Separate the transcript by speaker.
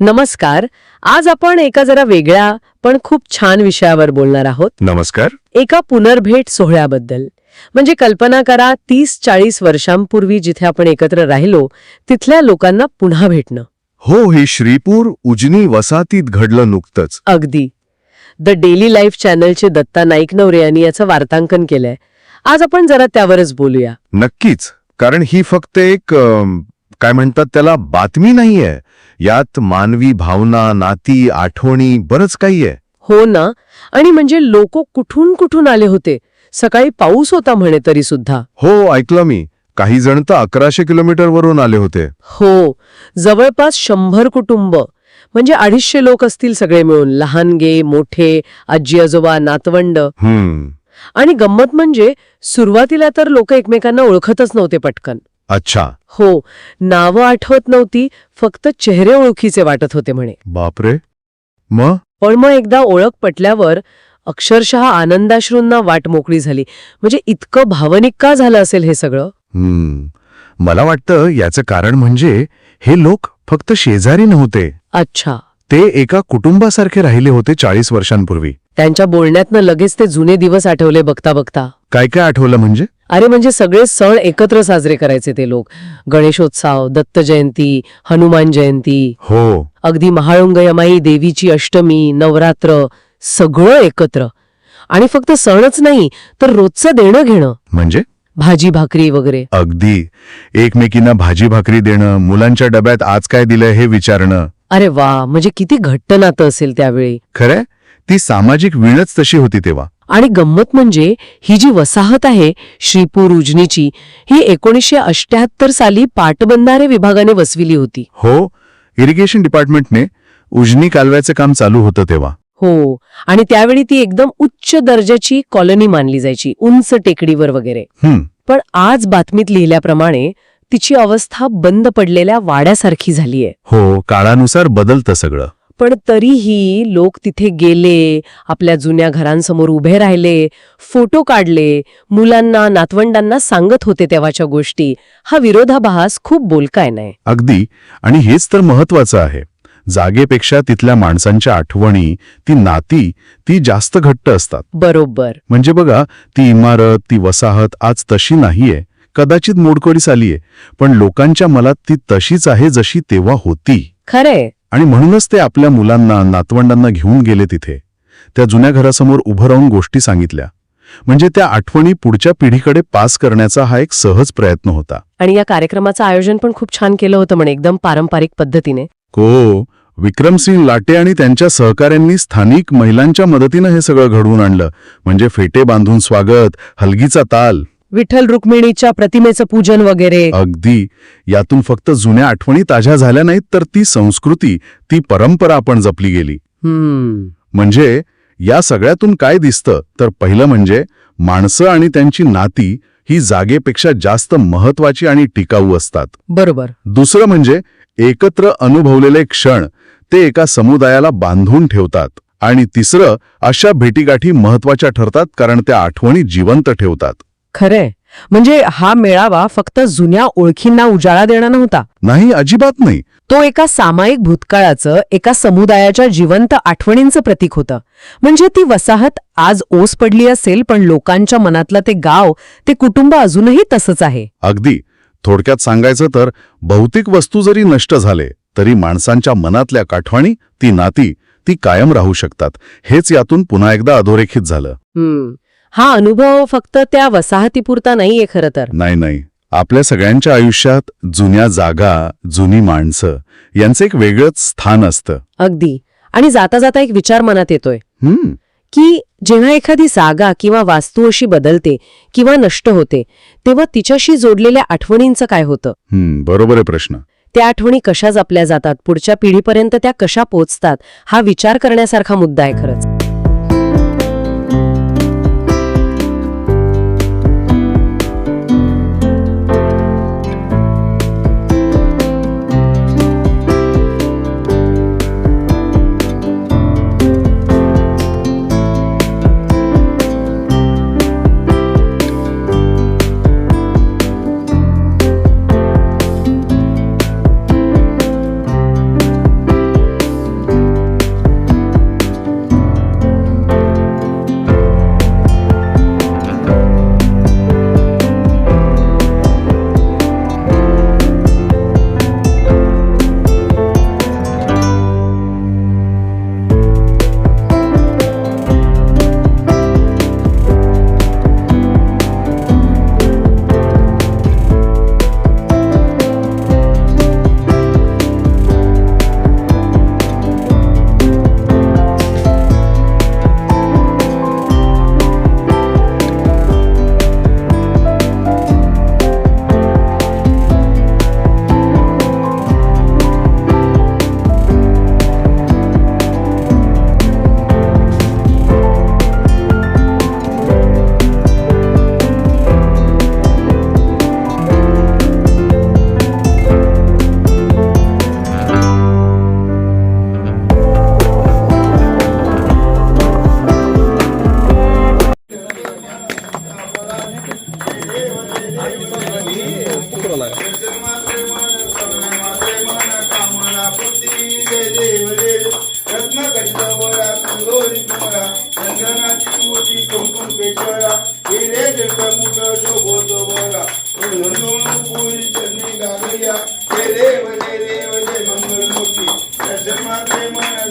Speaker 1: नमस्कार. आज आपण एका जरा वेगळ्या पण खूप छान विषयावर बोलणार आहोत.
Speaker 2: नमस्कार.
Speaker 1: एका पुनर्भेट सोहळ्याबद्दल. म्हणजे कल्पना करा तीस चाळीस वर्षांपूर्वी जिथे आपण एकत्र राहिलो तिथल्या लोकांना पुन्हा भेटणं.
Speaker 2: हो हे श्रीपूर उजनी वसाहतीत घडलं नुकतंच.
Speaker 1: अगदी. द डेली लाईफ चॅनलचे दत्ता नाईक नवरे यांनी याचं वार्तांकन केलंय. आज आपण जरा त्यावरच बोलूया.
Speaker 2: नक्कीच. कारण ही फक्त एक काय म्हणतात त्याला बातमी नाहीये. यात मानवी भावना नाती आठवणी बरंच काही आहे.
Speaker 1: हो ना? आणि म्हणजे लोक कुठून कुठून आले होते? सकाळी पाऊस होता म्हणे तरी सुद्धा
Speaker 2: हो ऐकलं मी. काही जण तर अकराशे किलोमीटर वरून आले होते.
Speaker 1: हो. जवळपास शंभर कुटुंब. म्हणजे अडीचशे लोक असतील सगळे मिळून. लहानगे मोठे आजी आजोबा नातवंड.
Speaker 2: हम्म.
Speaker 1: आणि गंमत म्हणजे सुरुवातीला तर लोक एकमेकांना ओळखतच नव्हते पटकन.
Speaker 2: अच्छा.
Speaker 1: हो नावं आठवत नव्हती फक्त चेहरे ओळखीचे वाटत होते म्हणे.
Speaker 2: बापरे. मग?
Speaker 1: पण मग एकदा ओळख पटल्यावर अक्षरशः आनंदाश्रूंना वाट मोकळी झाली. म्हणजे इतकं भावनिक का झालं असेल हे सगळं?
Speaker 2: हम्म. मला वाटतं याचं कारण म्हणजे हे लोक फक्त शेजारी नव्हते.
Speaker 1: अच्छा.
Speaker 2: ते एका कुटुंबासारखे राहिले होते चाळीस वर्षांपूर्वी.
Speaker 1: त्यांच्या बोलण्यातनं लगेच ते जुने दिवस आठवले बघता बघता.
Speaker 2: काय काय आठवलं म्हणजे?
Speaker 1: अरे म्हणजे सगळे सण एकत्र साजरे करायचे ते लोक. गणेशोत्सव दत्त जयंती हनुमान जयंती.
Speaker 2: हो.
Speaker 1: अगदी महाळुंगयमाई देवीची अष्टमी नवरात्र सगळं एकत्र. आणि फक्त सणच नाही तर रोजचं देणं घेणं.
Speaker 2: म्हणजे?
Speaker 1: भाजी भाकरी वगैरे.
Speaker 2: अगदी. एकमेकींना भाजी भाकरी देणं मुलांच्या डब्यात आज काय दिलंय हे विचारणं.
Speaker 1: अरे वा म्हणजे किती घट्ट नातं असेल त्यावेळी.
Speaker 2: खरंय ती सामाजिक वीणच तशी होती तेव्हा.
Speaker 1: आणि गंमत म्हणजे ही जी वसाहत आहे श्रीपूर उजनीची ही एकोणीसशे अष्ट्याहत्तर साली पाटबंधारे विभागाने वसविली होती.
Speaker 2: हो इरिगेशन डिपार्टमेंटने उजनी कालव्याचं काम चालू होतं तेव्हा.
Speaker 1: हो आणि त्यावेळी ती एकदम उच्च दर्जाची कॉलनी मानली जायची उंच टेकडीवर वगैरे.
Speaker 2: हम्म.
Speaker 1: पण आज बातमीत लिहिल्याप्रमाणे तिची अवस्था बंद पडलेल्या वाड्यासारखी झालीय.
Speaker 2: हो काळानुसार बदलतं सगळं.
Speaker 1: पण तरीही लोक तिथे गेले आपल्या जुन्या घरांसमोर उभे राहिले फोटो काढले मुलांना नातवंडांना सांगत होते तेव्हाच्या गोष्टी. हा विरोधाभास खूप बोलकाय नाही
Speaker 2: अगदी. आणि हेच तर महत्वाचं आहे. जागेपेक्षा तिथल्या माणसांच्या आठवणी ती नाती ती जास्त घट्ट असतात.
Speaker 1: बरोबर.
Speaker 2: म्हणजे बघा ती इमारत ती वसाहत आज तशी नाहीये. कदाचित मोडकळीस आलीये. पण लोकांच्या मनात ती तशीच आहे जशी तेव्हा होती.
Speaker 1: खरंय.
Speaker 2: आणि म्हणूनच ते आपल्या मुलांना नातवंडांना घेऊन गेले तिथे. त्या जुन्या घरासमोर उभं राहून गोष्टी सांगितल्या. म्हणजे त्या आठवणी पुढच्या पिढीकडे पास करण्याचा हा एक सहज प्रयत्न होता.
Speaker 1: आणि या कार्यक्रमाचं आयोजन पण खूप छान केलं होतं म्हणे एकदम पारंपरिक पद्धतीने.
Speaker 2: को विक्रमसिंग लाटे आणि त्यांच्या सहकाऱ्यांनी स्थानिक महिलांच्या मदतीनं हे सगळं घडवून आणलं. म्हणजे फेटे बांधून स्वागत हलगीचा ताल.
Speaker 1: विठ्ठल रुक्मिणीच्या प्रतिमेचं पूजन वगैरे.
Speaker 2: अगदी. यातून फक्त जुन्या आठवणी ताज्या झाल्या नाहीत तर ती संस्कृती ती परंपरा आपण जपली गेली.
Speaker 1: हम्म.
Speaker 2: म्हणजे या सगळ्यातून काय दिसतं? तर पहिलं म्हणजे माणसं आणि त्यांची नाती ही जागेपेक्षा जास्त महत्वाची आणि टिकाऊ असतात.
Speaker 1: बरोबर.
Speaker 2: दुसरं म्हणजे एकत्र अनुभवलेले क्षण ते एका समुदायाला बांधून ठेवतात. आणि तिसरं अशा भेटीगाठी महत्त्वाच्या ठरतात कारण त्या आठवणी जिवंत ठेवतात.
Speaker 1: खरंय. म्हणजे हा मेळावा फक्त जुन्या ओळखींना उजाळा देणार नव्हता.
Speaker 2: नाही अजिबात नाही.
Speaker 1: तो एका सामायिक भूतकाळाचं एका समुदायाच्या जिवंत आठवणींचं प्रतीक होतं. म्हणजे ती वसाहत आज ओस पडली असेल पण लोकांच्या मनातलं ते गाव ते कुटुंब अजूनही तसंच आहे.
Speaker 2: अगदी. थोडक्यात सांगायचं तर भौतिक वस्तू जरी नष्ट झाले तरी माणसांच्या मनातल्या काठवणी ती नाती ती कायम राहू शकतात. हेच यातून पुन्हा एकदा अधोरेखित झालं.
Speaker 1: हम्म. हा अनुभव फक्त त्या वसाहतीपुरता नाहीये खरं तर.
Speaker 2: नाही नाही. आपल्या सगळ्यांच्या आयुष्यात जुन्या जागा जुनी माणसं यांचं एक वेगळंच स्थान असतं.
Speaker 1: अगदी. आणि जाता जाता एक विचार मनात येतोय.
Speaker 2: हम्म.
Speaker 1: की जेव्हा एखादी जागा किंवा वास्तू अशी बदलते किंवा नष्ट होते तेव्हा तिच्याशी जोडलेल्या आठवणींचं काय होतं?
Speaker 2: हम्म बरोबर आहे प्रश्न.
Speaker 1: त्या आठवणी कशा जपल्या जातात? पुढच्या पिढीपर्यंत त्या कशा पोचतात? हा विचार करण्यासारखा मुद्दा आहे खरंच.
Speaker 2: बेचारा हिरे जगमुख शोभतो बरा पुरी चरणी गागया हे रेव रे रेव जय मंगल मूर्ती दर्शन माते मन